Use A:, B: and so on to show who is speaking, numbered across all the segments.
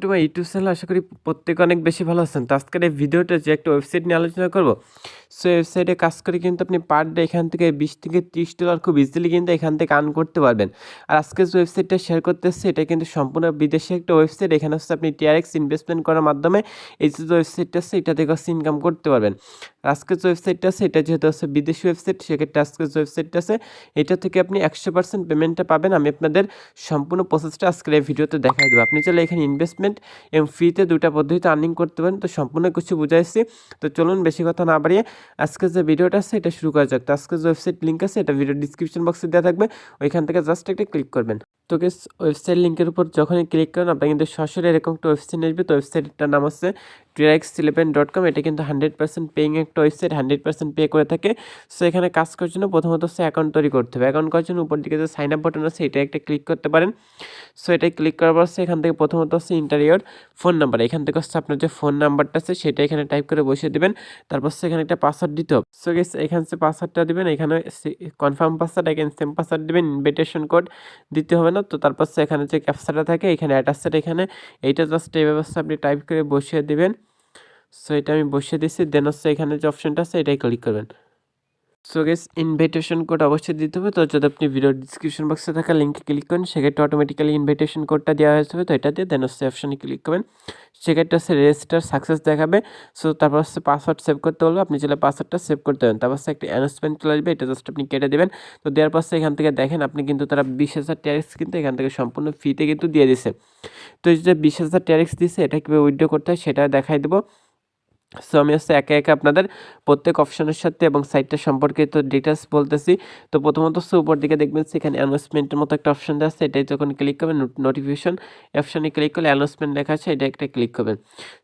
A: তোমার YouTube channel আশা করি প্রত্যেকে অনেক বেশি ভালো আছেন। তো আজকের এই ভিডিওটা যে একটা ওয়েবসাইট নিয়ে আলোচনা করব সো ওয়েবসাইটে কাজ করে কিন্তু আপনি পার ডে এখান থেকে বিশ থেকে ত্রিশ ডলার খুব ইজিলি কিন্তু এখান থেকে আর্ন করতে পারবেন। আর আজকে যে ওয়েবসাইটটা শেয়ার করতে এসেছি এটা কিন্তু সম্পূর্ণ বিদেশি একটা ওয়েবসাইট এখানে হচ্ছে আপনি টিআরএক্স ইনভেস্টমেন্ট করার মাধ্যমে এই যে ওয়েবসাইটটা আছে, এটা থেকে হচ্ছে ইনকাম করতে পারবেন। আর আজকের যে ওয়েবসাইটটা আছে, এটা যেহেতু হচ্ছে বিদেশি ওয়েবসাইট সেক্ষেত্রে আজকের যে ওয়েবসাইটটা আছে, এটা থেকে আপনি একশো পার্সেন্ট পেমেন্টটা পাবেন। আমি আপনাদের সম্পূর্ণ প্রসেসটা আজকের এই ভিডিওতে দেখাই দেবো। আপনি চাইলে এখানে ইনভেস্টমেন্ট এবং ফ্রিতে দুটা পদ্ধতিতে আর্নিং করতে পারেন। তো সম্পূর্ণ কিছু বুঝাইছি। তো চলুন বেশি কথা না বাড়িয়ে আজকে যে ভিডিওটা আছে, এটা শুরু করা যাক। তো আজকে যে ওয়েবসাইট লিঙ্ক আছে, এটা ভিডিও ডিসক্রিপশন বক্সে দেওয়া থাকবে। ওইখান থেকে জাস্ট একটা ক্লিক করবেন। তো গেস ওয়েবসাইট লিঙ্কের উপর যখনই ক্লিক করেন আপনার কিন্তু সরাসরি এরকম একটা ওয়েবসাইট আসবে। তো ওয়েবসাইটটার নাম হচ্ছে ট্রেক্স ইলেভেন ডট কম এটা কিন্তু হান্ড্রেড পার্সেন্ট পেইং একটা ওয়েবসাইট হান্ড্রেড পার্সেন্ট পে করে থাকে। সো এখানে কাজ করার জন্য প্রথমত হচ্ছে অ্যাকাউন্ট তৈরি করতে হবে। অ্যাকাউন্ট করার জন্য উপর দিকে যে সাইন আপ বাটন আছে এটা একটা ক্লিক করতে পারেন। সো এটাই ক্লিক করার পর হচ্ছে এখান থেকে প্রথমত হচ্ছে ইন্টারিয়র ফোন নাম্বার এখান থেকে হচ্ছে আপনার যে ফোন নাম্বারটা আছে, সেটা এখানে টাইপ করে বসিয়ে দেবেন। তারপর এখানে একটা পাসওয়ার্ড দিতে হবে। সো গেস এখানে হচ্ছে পাসওয়ার্ডটা দেবেন, এখানে কনফার্ম পাসওয়ার্ড এখানে সেম পাসওয়ার্ড দেবেন। ইনভিটেশন কোড দিতে হবে না তো তারপর এখানে যে ক্যাপসাটা থাকে, এখানে অ্যাটাচটা এখানে এইটা জাস্ট এই ব্যবস্থা আপনি টাইপ করে বসিয়ে দেবেন। সো এটা আমি বসিয়ে দিচ্ছি দেন হচ্ছে এখানে যে অপশনটা আছে, এটাই ক্লিক করবেন। সো গেস ইনভিটেশন কোড অবশ্যই দিতে হবে। তো যদি আপনি ভিডিও ডিসক্রিপশন বক্সে থাকা লিঙ্কে ক্লিক করেন, সেক্ষেত্রে অটোমেটিক্যালি ইনভিটেশন কোডটা দেওয়া হয়ে যাবে। তো এটা দিয়ে দেন হচ্ছে অপশনে ক্লিক করবেন। সেক্ষেত্রে হচ্ছে রেজিস্টার সাকসেস দেখাবে। সো তারপর হচ্ছে পাসওয়ার্ড সেভ করতে বলবে। আপনি চাইলে পাসওয়ার্ডটা সেভ করতে পারেন। তারপর হচ্ছে একটা অ্যানাউন্সমেন্ট চলে আসবে। এটা জাস্ট আপনি কেটে দেবেন। তো দেওয়ার পর এখান থেকে দেখেন, আপনি কিন্তু তারা বিশ হাজার ট্যারিক্স কিন্তু এখান থেকে সম্পূর্ণ ফ্রিতে কিন্তু দিয়ে দিছে। তো এই যে বিশ হাজার ট্যারিক্স দিছে, এটা কীভাবে উইথড্র করতে হয় সেটা দেখাই দেবো। সো আমি হচ্ছে একে একে আপনাদের প্রত্যেক অপশনের সাথে এবং সাইটটা সম্পর্কিত ডিটেলস বলতেছি। তো প্রথমত হচ্ছে উপর দিকে দেখবেন সেখানে অ্যানাউন্সমেন্টের মতো একটা অপশন আছে। এটাই যখন ক্লিক করবেন নোটিফিকেশন অপশনে ক্লিক করলে অ্যানাউন্সমেন্ট লেখা আছে এটা একটা ক্লিক করবেন।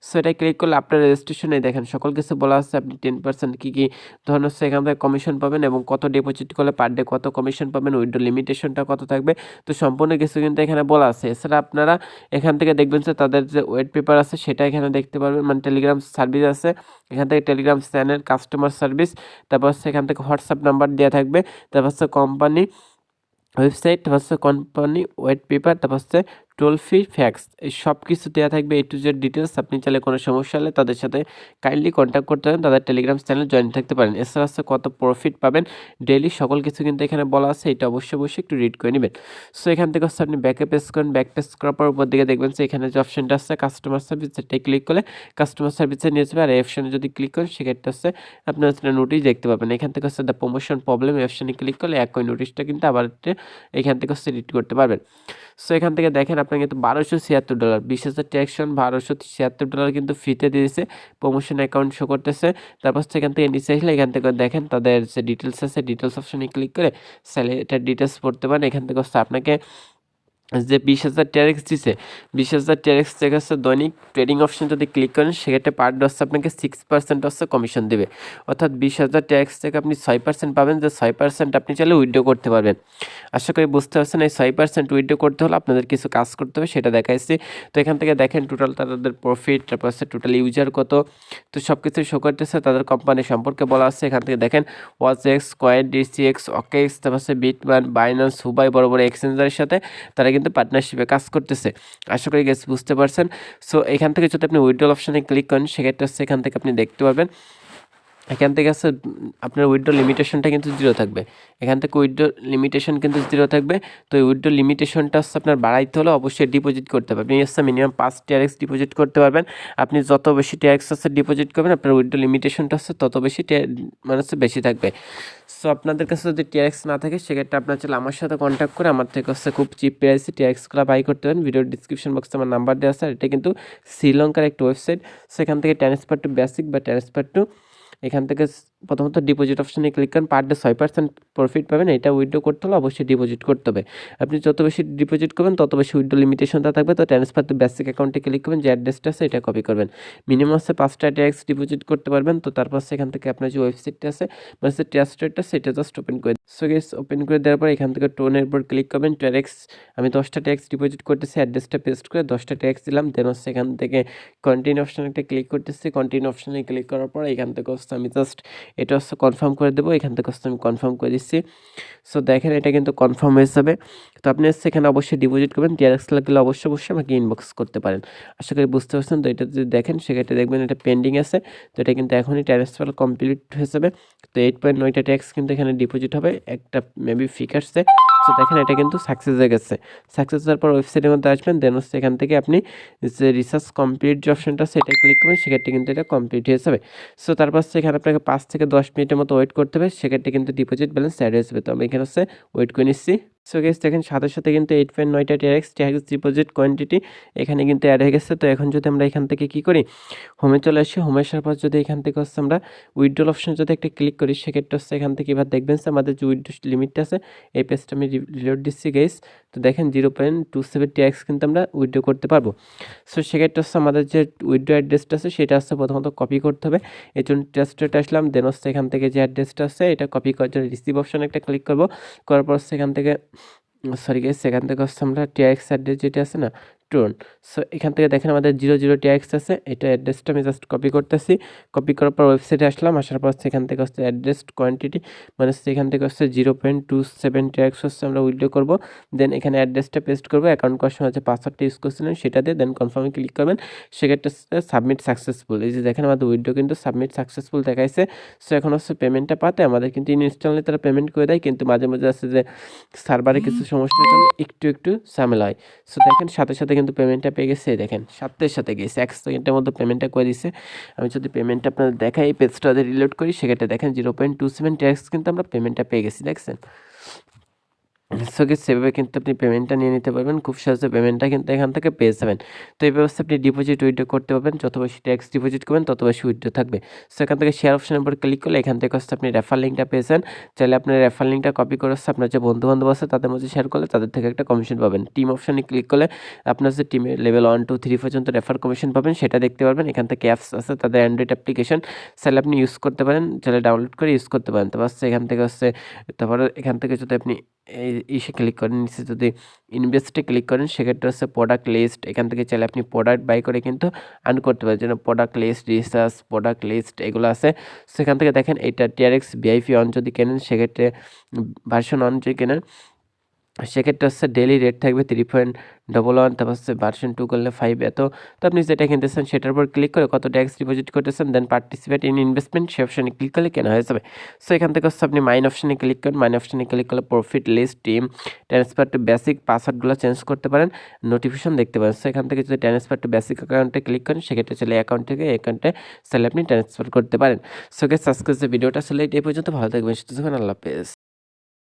A: সো এটা ক্লিক করলে আপনার রেজিস্ট্রেশনে দেখেন সকল কিছু বলা আছে। আপনি টেন পার্সেন্ট কী কী ধরনের হচ্ছে থেকে কমিশন পাবেন এবং কত ডিপোজিট করলে পার ডে কত কমিশন পাবেন উইডো লিমিটেশনটা কত থাকবে। তো সম্পূর্ণ কিছু কিন্তু এখানে বলা আছে। এছাড়া আপনারা এখান থেকে দেখবেন যে তাদের যে ওয়েট পেপার আছে, সেটা এখানে দেখতে পারবেন। মানে টেলিগ্রাম সার্ভিস আছে এখান থেকে টেলিগ্রাম চ্যানেল কাস্টমার সার্ভিস তারপর এখান থেকে হোয়াটসঅ্যাপ নাম্বার দেওয়া থাকবে। তারপর হচ্ছে কোম্পানি ওয়েবসাইট তারপর হচ্ছে কোম্পানি ওয়েট পেপার তারপর হচ্ছে টোল ফ্রি ফ্যাক্স এই সব কিছু দেওয়া থাকবে এ টু জেড ডিটেলস আপনি চাইলে কোনো সমস্যা হলে তাদের সাথে কাইন্ডলি কন্ট্যাক্ট করতে পারেন, তাদের টেলিগ্রাম চ্যানেল জয়েন থাকতে পারেন। এছাড়া হচ্ছে কত প্রফিট পাবেন ডেইলি সকল কিছু কিন্তু এখানে বলা আছে, এটা অবশ্যই অবশ্যই একটু রিড করে নেবেন। সো এখান থেকে হচ্ছে আপনি ব্যাকে পেস করেন ব্যাক পেস করার পর উপর দিকে দেখবেন যে এখানে যে অপশনটা আছে কাস্টমার সার্ভিস সেটাই ক্লিক করলে কাস্টমার সার্ভিসে নিয়ে যাবে। আর এই অপশনে যদি ক্লিক করেন, সেক্ষেত্রে হচ্ছে আপনার হচ্ছে নোটিশ দেখতে পাবেন। এখান থেকে হচ্ছে দ্য প্রমোশন প্রবলেম এই অপশনে ক্লিক করলে একই নোটিশটা কিন্তু আবার এখান থেকে হচ্ছে রিড করতে পারবেন। সো এখান থেকে দেখেন আপনার কিন্তু বারোশো ছিয়াত্তর ডলার বিশ হাজার ট্যাকশন বারোশো ছিয়াত্তর ডলার কিন্তু ফ্রিতে দিয়েছে প্রমোশন অ্যাকাউন্ট শো করতেছে। তারপর সেখান থেকে নিচে আসলে এখান থেকে দেখেন তাদের যে ডিটেলস আছে ডিটেলস অপশনে ক্লিক করে স্যালারিটার ডিটেলস পড়তে পারেন। এখান থেকে হচ্ছে আপনাকে যে বিশ হাজার ট্যারেক্স দিছে, বিশ হাজার ট্যারেক্স থেকে হচ্ছে দৈনিক ট্রেডিং অপশন যদি ক্লিক করেন, সেক্ষেত্রে পার ডে হচ্ছে আপনাকে সিক্স পার্সেন্ট হচ্ছে কমিশন দেবে। অর্থাৎ বিশ হাজার ট্যাক্স থেকে আপনি ছয় পার্সেন্ট পাবেন, যে ছয় পার্সেন্ট আপনি চাইলে উইড্রো করতে পারবেন। আশা করি বুঝতে পারছেন, এই ছয় পার্সেন্ট উইড্রো করতে হলে আপনাদের কিছু কাজ করতে হবে, সেটা দেখাইছি। তো এখান থেকে দেখেন টোটাল তাদের প্রফিট তারপর হচ্ছে টোটাল ইউজার কত। তো সব কিছু শো করতেছে, তাদের কোম্পানি সম্পর্কে বলা আছে। এখান থেকে দেখেন WazirX coin DC x OKEx তারপর হচ্ছে বিটম্যান বাইনান্স হুবাই বড় বড় এক্সচেঞ্জারের সাথে, তারা কিন্তু পার্টনারশিপে কাজ করতেছে। আশা করি গেস বুঝতে পারছেন। সো এখান থেকে যদি আপনি উইড্রল অপশানে ক্লিক করেন, সেক্ষেত্রে এখান থেকে আপনি দেখতে পাবেন এখান থেকে হচ্ছে আপনার উইড্রো লিমিটেশনটা কিন্তু জিরো থাকবে। এখান থেকে উইড্রো লিমিটেশন কিন্তু জিরো থাকবে। তো এই উইড্রো লিমিটেশনটা হচ্ছে আপনার বাড়াইতে হলে অবশ্যই ডিপোজিট করতে হবে। আপনি হচ্ছে মিনিমাম পাঁচ টিআরএক্স ডিপোজিট করতে পারবেন। আপনি যত বেশি টিআরএক্স হচ্ছে ডিপোজিট করবেন, আপনার উইড্রো লিমিটেশনটা হচ্ছে তত বেশি মানে হচ্ছে বেশি থাকবে। সো আপনাদের কাছে যদি টিআরএক্স না থাকে, সেক্ষেত্রে আপনার চলে আমার সাথে কন্ট্যাক্ট করে আমার থেকে হচ্ছে খুব চিপ প্রাইসে টিআরএক্সগুলো বাই করতে পারেন। ভিডিও ডিসক্রিপশন বক্সে আমার নাম্বার দেওয়া আছে এটা কিন্তু শ্রীলঙ্কার একটা ওয়েবসাইট সেখান থেকে ট্রান্সফার টু বেসিক বা ট্রান্সফার টু এখান থেকে প্রথমত ডিপোজিট অপশানে ক্লিক করেন পার ডে ছয় পার্সেন্ট প্রফিট পাবেন, এটা উইড্রো করতে হলে অবশ্যই ডিপোজিট করতে হবে। আপনি যত বেশি ডিপোজিট করবেন, তত বেশি উইড্রো লিমিটেশনটা থাকবে, তো ট্রান্সফার টু বেসিক অ্যাকাউন্টে ক্লিক করবেন, যে অ্যাড্রেসটা আছে, এটা কপি করবেন। মিনিমাম হচ্ছে পাঁচটা ট্যাক্স ডিপোজিট করতে পারবেন, তো তারপর সেখান থেকে আপনার যে ওয়েবসাইটটা আছে মানে হচ্ছে ট্রাস্টেডটা সেটা জাস্ট ওপেন করে সো গেস ওপেন করে দেওয়ার পর এখান থেকে টোনের উপর ক্লিক করবেন ট্যাক্স আমি দশটা ট্যাক্স ডিপোজিট করতেছি অ্যাড্রেসটা পেস্ট করে দশটা ট্যাক্স দিলাম দেন হচ্ছে এখান থেকে কন্টিনিউ অপশানে একটা ক্লিক করতেছি কন্টিনিউ অপশানে ক্লিক করার পর এখান থেকে হচ্ছে আমি জাস্ট এটা হচ্ছে কনফার্ম করে দেবো, এখান থেকে হচ্ছে আমি কনফার্ম করে দিচ্ছি। সো দেখেন এটা কিন্তু কনফার্ম হয়ে যাবে। তো আপনি হচ্ছে এখানে অবশ্যই ডিপোজিট করবেন টিআরএক্স লাগলে অবশ্যই অবশ্যই আমাকে ইনবক্স করতে পারেন। আশা করি বুঝতে পারছেন, তো এটা যদি দেখেন, সেক্ষেত্রে দেখবেন এটা পেন্ডিং আছে। তো এটা কিন্তু এখনই ট্রান্সফার কমপ্লিট হয়ে যাবে। তো এইট পয়েন্ট নয়টা ট্যাক্স কিন্তু এখানে ডিপোজিট হবে, একটা মেবি ফিক সো দেখেন এটা কিন্তু সাকসেস হয়ে গেছে। সাকসেস হওয়ার পর ওয়েবসাইটের মধ্যে আসবেন দেন হচ্ছে এখান থেকে আপনি যে রিসার্চ কমপ্লিট যে অপশনটা আছে, এটা ক্লিক করবেন, সেক্ষেত্রে কিন্তু এটা কমপ্লিট হয়ে যাবে। সো তারপর এখানে আপনাকে পাঁচ থেকে দশ মিনিটের মতো ওয়েট করতে হবে। সেক্ষেত্রে কিন্তু ডিপোজিট ব্যালেন্স অ্যাড হয়ে যাবে তো আমি এখানে হচ্ছে ওয়েট করে নিচ্ছি। সো গেস দেখেন, সাথে সাথে কিন্তু এইট পয়েন্ট নয়টা টিআরএক্স টিআরএক্স ডিপোজিট কোয়ান্টিটি এখানে কিন্তু অ্যাড হয়ে গেছে। তো এখন যদি আমরা এখান থেকে কি করি হোমে চলে আসি হোমে আসার পর যদি এখান থেকে হচ্ছে আমরা উইড্রোল অপশন যদি একটা ক্লিক করি, সেক্ষেত্রে হচ্ছে এখান থেকে এবার দেখবেন আমাদের যে উইড্রো লিমিটটা আছে, এই পেজটা আমি রিলোড দিচ্ছি গেস তো দেখেন zero point two seven TRX কিন্তু আমরা উইড্রো করতে পারব। সো সেক্ষেত্রে হচ্ছে আমাদের যে উইড্রো অ্যাড্রেসটা আছে, সেটা হচ্ছে প্রথমত কপি করতে হবে। এই জন্য টেস্টেট আসলাম দেন হচ্ছে এখান থেকে যে অ্যাড্রেসটা আছে, এটা কপি করার জন্য রিসিভ অপশন একটা ক্লিক করব। করার পর সেখান থেকে সরি গাইস সেখান থেকে হচ্ছে আমরা টিআইএক্স অ্যাড্রেস যেটা আছে না টোন সো এখান থেকে দেখেন আমাদের জিরো জিরো টিআরএক্স আছে। এটা অ্যাড্রেসটা আমি জাস্ট কপি করতেছি। কপি করার পর ওয়েবসাইটে আসলাম। আসার পর সেখান থেকে হচ্ছে অ্যাড্রেস কোয়ান্টিটি মানে সেখান থেকে হচ্ছে zero point two seven TRX হচ্ছে আমরা উইড্রো করব। দেন এখানে অ্যাড্রেসটা পেস্ট করব। অ্যাকাউন্ট করার সময় হচ্ছে পাসওয়ার্ডটা ইউজ করছিলেন সেটা দিয়ে দেন কনফার্মে ক্লিক করবেন। সেক্ষেত্রে সাবমিট সাকসেসফুল এই যে দেখেন আমাদের উইড্রো কিন্তু সাবমিট সাকসেসফুল দেখাইছে। সো এখন হচ্ছে পেমেন্টটা পাতে। আমাদের কিন্তু ইনস্টলনে তারা পেমেন্ট করে দেয়। কিন্তু মাঝে মাঝে আছে যে সার্ভারে কিছু সমস্যার কারণে একটু একটু ঝামেলা হয়। সো দেখেন সাথে সাথে কিন্তু পেমেন্টটা পেয়ে গেছে দেখেন সাতটার সাথে গেছে। এক সেকেন্ডের মধ্যে পেমেন্টটা করে দিছে। আমি যদি পেমেন্টটা আপনাদের দেখাই, এই পেজটা রিলোড করি, সেক্ষেত্রে দেখেন zero point two seven tax কিন্তু আমরা পেমেন্টটা পেয়ে গেছি, দেখছেন? সো সেভাবে কিন্তু আপনি পেমেন্টটা নিয়ে নিতে পারবেন। খুব সহজে পেমেন্টটা কিন্তু এখান থেকে পেয়ে যাবেন। তো এই ব্যবস্থা আপনি ডিপোজিট উইড্রো করতে পারবেন। যত বেশি ট্যাক্স ডিপোজিট করবেন, তত বেশি উইড্রো থাকবে। সো এখান থেকে শেয়ার অপশনের উপর ক্লিক করলে এখান থেকে হচ্ছে আপনি রেফার লিঙ্কটা পেয়েছেন চাইলে আপনার রেফার লিঙ্কটা কপি করে হচ্ছে আপনার যে বন্ধু বান্ধব আছে, তাদের মধ্যে শেয়ার করলে তাদের থেকে একটা কমিশন পাবেন। টিম অপশনে ক্লিক করলে আপনার যে টিমের লেভেল ওয়ান টু থ্রি পর্যন্ত রেফার কমিশন পাবেন, সেটা দেখতে পারবেন। এখান থেকে অ্যাপস আছে, তাদের অ্যান্ড্রয়েড অ্যাপ্লিকেশন চাইলে আপনি ইউজ করতে পারেন, চাইলে ডাউনলোড করে ইউজ করতে পারেন। তারপর হচ্ছে এখান থেকে হচ্ছে, তারপরে এখান থেকে যদি আপনি এই ইসে ক্লিক করেন, নিচে যদি ইনভেস্টে ক্লিক করেন, সেক্ষেত্রে হচ্ছে প্রোডাক্ট লিস্ট এখান থেকে চাইলে আপনি প্রোডাক্ট বাই করে কিন্তু আর্ন করতে পারেন। যেন product list research product list এগুলো আছে। সেখান থেকে দেখেন এটা টিআরএক্স ভিআইপি অন যদি কেনেন, সেক্ষেত্রে ভার্সন অন যদি কেনেন সেক্ষেত্রে হচ্ছে ডেলি রেট থাকবে থ্রি পয়েন্ট ডবল ওয়ান তারপর হচ্ছে ভার্সন টু করলে ফাইভ এত। তো আপনি যেটা কিনতেছেন সেটার উপর ক্লিক করে কত ট্যাক্স ডিপোজিট করতেছেন দেন পার্টিসিপেট ইন ইনভেস্টমেন্ট সে অপশানে ক্লিক করলে কেনা হয়ে যাবে। সো এখান থেকে হচ্ছে আপনি মাইন অপশানে ক্লিক করেন। মাইন অপশানে ক্লিক করলে profit list team transfer to basic পাসওয়ার্ডগুলো change করতে পারেন নোটিফিকেশন দেখতে পারেন। সো এখান থেকে যদি ট্রান্সফার টু বেসিক অ্যাকাউন্টে ক্লিক করেন, সেক্ষেত্রে চলে অ্যাকাউন্ট থেকে অ্যাকাউন্টে চাইলে আপনি ট্রান্সফার করতে পারেন। সো কে সাবস্ক্রাইব ভিডিওটা আসলে এই পর্যন্ত। ভালো থাকবেন থাকবেন, আল্লাহ হাফেজ।